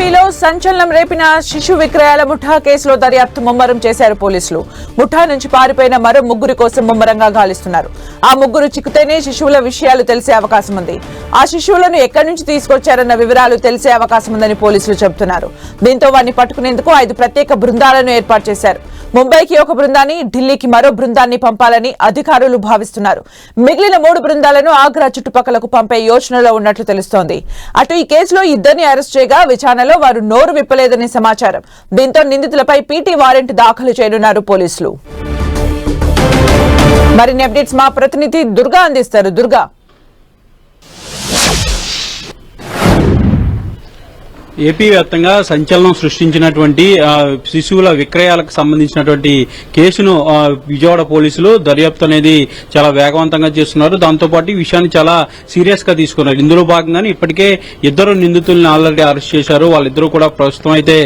pillow సంచలనం రేపిన శిశు విక్రయాల ముఠా కేసులో దర్యాప్తు ముమ్మరం చేశారు పోలీసులు. ముఠా నుంచి పారిపోయిన మరో ముగ్గురి కోసం ముమ్మరంగా గాలిస్తున్నారు. ఆ ముగ్గురు చిక్కుతేనే శిశువుల విషయాలు తెలిసే అవకాశం ఉంది. ఆ శిశువులను ఎక్కడి నుంచి తీసుకొచ్చారన్న వివరాలు తెలిసే అవకాశం ఉందని పోలీసులు చెబుతున్నారు. దీంతో వారిని పట్టుకునేందుకు ఐదు ప్రత్యేక బృందాలను ఏర్పాటు చేశారు. ముంబైకి ఒక బృందాన్ని ఢిల్లీకి మరో బృందాన్ని పంపాలని అధికారులు భావిస్తున్నారు. మిగిలిన మూడు బృందాలను ఆగ్రా చుట్టుపక్కలకు పంపే యోచనలో ఉన్నట్లు తెలుస్తోంది. అటు ఈ కేసులో ఇద్దరిని అరెస్ట్ చేయగా విచారణలో వారు నోరు విప్పలేదని సమాచారం. దీంతో నిందితులపై పీటీ వారెంట్ దాఖలు చేయనున్నారు పోలీసులు. మరిన్ని అప్డేట్స్ మా ప్రతినిధి దుర్గా అందిస్తారు. దుర్గా ఏపీ వ్యాప్తంగా సంచలనం సృష్టించినటువంటి శిశువుల విక్రయాలకు సంబంధించినటువంటి కేసును విజయవాడ పోలీసులు దర్యాప్తు అనేది చాలా వేగవంతంగా చేస్తున్నారు. దాంతోపాటు ఈ విషయాన్ని చాలా సీరియస్గా తీసుకున్నారు. ఇందులో భాగంగానే ఇప్పటికే ఇద్దరు నిందితుల్ని ఆల్రెడీ అరెస్ట్ చేశారు. వాళ్ళిద్దరూ కూడా ప్రస్తుతం అయితే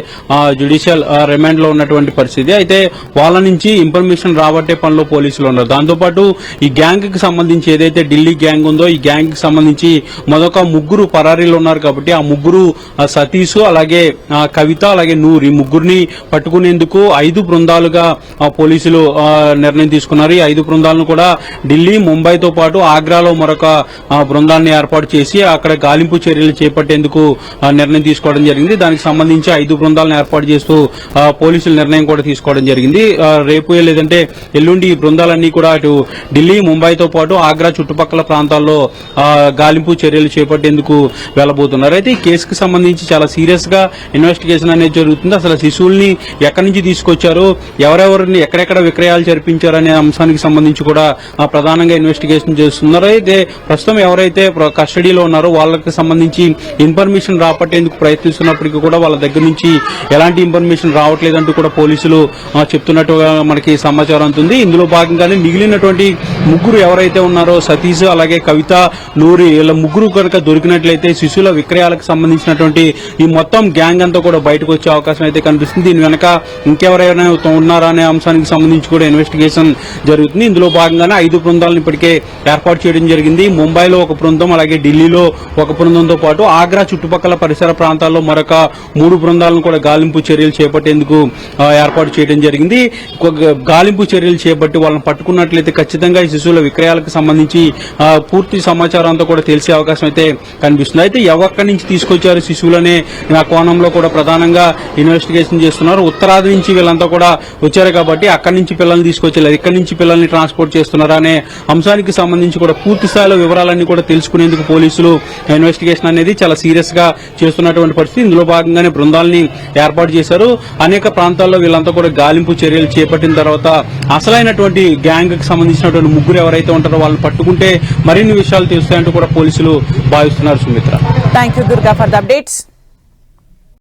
జ్యుడిషియల్ రిమాండ్లో ఉన్నటువంటి పరిస్థితి. అయితే వాళ్ళ నుంచి ఇన్ఫర్మేషన్ రాబట్టే పనిలో పోలీసులు ఉన్నారు. దాంతోపాటు ఈ గ్యాంగ్కి సంబంధించి ఏదైతే ఢిల్లీ గ్యాంగ్ ఉందో ఈ గ్యాంగ్కి సంబంధించి మరొక ముగ్గురు పరారీలు ఉన్నారు కాబట్టి ఆ ముగ్గురు సతీ సతీష్ అలాగే కవిత అలాగే నూరి ఈ ముగ్గురిని పట్టుకునేందుకు ఐదు బృందాలుగా పోలీసులు నిర్ణయం తీసుకున్నారు. ఈ ఐదు బృందాలను కూడా ఢిల్లీ ముంబైతో పాటు ఆగ్రాలో మరొక బృందాన్ని ఏర్పాటు చేసి అక్కడ గాలింపు చర్యలు చేపట్టేందుకు నిర్ణయం తీసుకోవడం జరిగింది. దానికి సంబంధించి ఐదు బృందాలను ఏర్పాటు చేస్తూ పోలీసులు నిర్ణయం కూడా తీసుకోవడం జరిగింది. రేపు లేదంటే ఎల్లుండి ఈ బృందాలన్నీ కూడా అటు ఢిల్లీ ముంబైతో పాటు ఆగ్రా చుట్టుపక్కల ప్రాంతాల్లో గాలింపు చర్యలు చేపట్టేందుకు వెళ్ళబోతున్నారు అయితే ఈ కేసుకు సంబంధించి చాలా చాలా సీరియస్గా ఇన్వెస్టిగేషన్ అనేది జరుగుతుంది. అసలు శిశువుల్ని ఎక్కడి నుంచి తీసుకొచ్చారో? ఎవరెవరిని ఎక్కడెక్కడ విక్రయాలు జరిపించారు అనే అంశానికి సంబంధించి కూడా ప్రధానంగా ఇన్వెస్టిగేషన్ చేస్తున్నారు. అయితే ప్రస్తుతం ఎవరైతే ప్ర- కస్టడీలో ఉన్నారో వాళ్ళకి సంబంధించి ఇన్ఫర్మేషన్ రాపట్టేందుకు ప్రయత్నిస్తున్నప్పటికీ కూడా వాళ్ళ దగ్గర నుంచి ఎలాంటి ఇన్ఫర్మేషన్ రావట్లేదంటూ కూడా పోలీసులు చెప్తున్నట్టు చెప్తున్నట్టుగా మనకి సమాచారం అందుతుంది ఇందులో భాగంగానే మిగిలినటువంటి ముగ్గురు ఎవరైతే ఉన్నారో సతీష్ అలాగే కవిత నూరి వీళ్ళ ముగ్గురు కనుక దొరికినట్లయితే శిశువుల విక్రయాలకు సంబంధించినటువంటి ఈ మొత్తం గ్యాంగ్ అంతా కూడా బయటకు వచ్చే అవకాశం అయితే కనిపిస్తుంది. దీని వెనక ఇంకెవరైనా ఉన్నారా అనే అంశానికి సంబంధించి కూడా ఇన్వెస్టిగేషన్ జరుగుతుంది. ఇందులో భాగంగానే ఐదు బృందాలను ఇప్పటికే ఏర్పాటు చేయడం జరిగింది. ముంబైలో ఒక బృందం అలాగే ఢిల్లీలో ఒక బృందంతో పాటు ఆగ్రా చుట్టుపక్కల పరిసర ప్రాంతాల్లో మరొక మూడు బృందాలను కూడా గాలింపు చర్యలు చేపట్టేందుకు ఏర్పాటు చేయడం జరిగింది. ఒక గాలింపు చర్యలు చేపట్టి వాళ్ళని పట్టుకున్నట్లయితే ఖచ్చితంగా ఈ శిశువుల విక్రయాలకు సంబంధించి పూర్తి సమాచారం అంతా కూడా తెలిసే అవకాశం అయితే కనిపిస్తుంది. అయితే ఎవక్కడి నుంచి తీసుకొచ్చారు శిశువులనే ఆ కోణంలో కూడా ప్రధానంగా ఇన్వెస్టిగేషన్ చేస్తున్నారు. ఉత్తరాది నుంచి వీళ్ళంతా కూడా వచ్చారు కాబట్టి అక్కడి నుంచి పిల్లల్ని తీసుకొచ్చేది ఇక్కడి నుంచి పిల్లల్ని ట్రాన్స్పోర్ట్ చేస్తున్నారా అనే అంశానికి సంబంధించి కూడా పూర్తి స్థాయిలో వివరాలన్నీ కూడా తెలుసుకునేందుకు పోలీసులు ఇన్వెస్టిగేషన్ అనేది చాలా సీరియస్గా చేస్తున్నటువంటి పరిస్థితి. ఇందులో భాగంగానే బృందాలని ఏర్పాటు చేశారు. అనేక ప్రాంతాల్లో వీళ్ళంతా కూడా గాలింపు చర్యలు చేపట్టిన తర్వాత అసలైనటువంటి గ్యాంగ్కి సంబంధించినటువంటి ముగ్గురు ఎవరైతే ఉంటారో వాళ్ళని పట్టుకుంటే మరిన్ని విషయాలు తెలుస్తాయంటూ కూడా పోలీసులు భావిస్తున్నారు Sumitra. Thank you Durga for the updates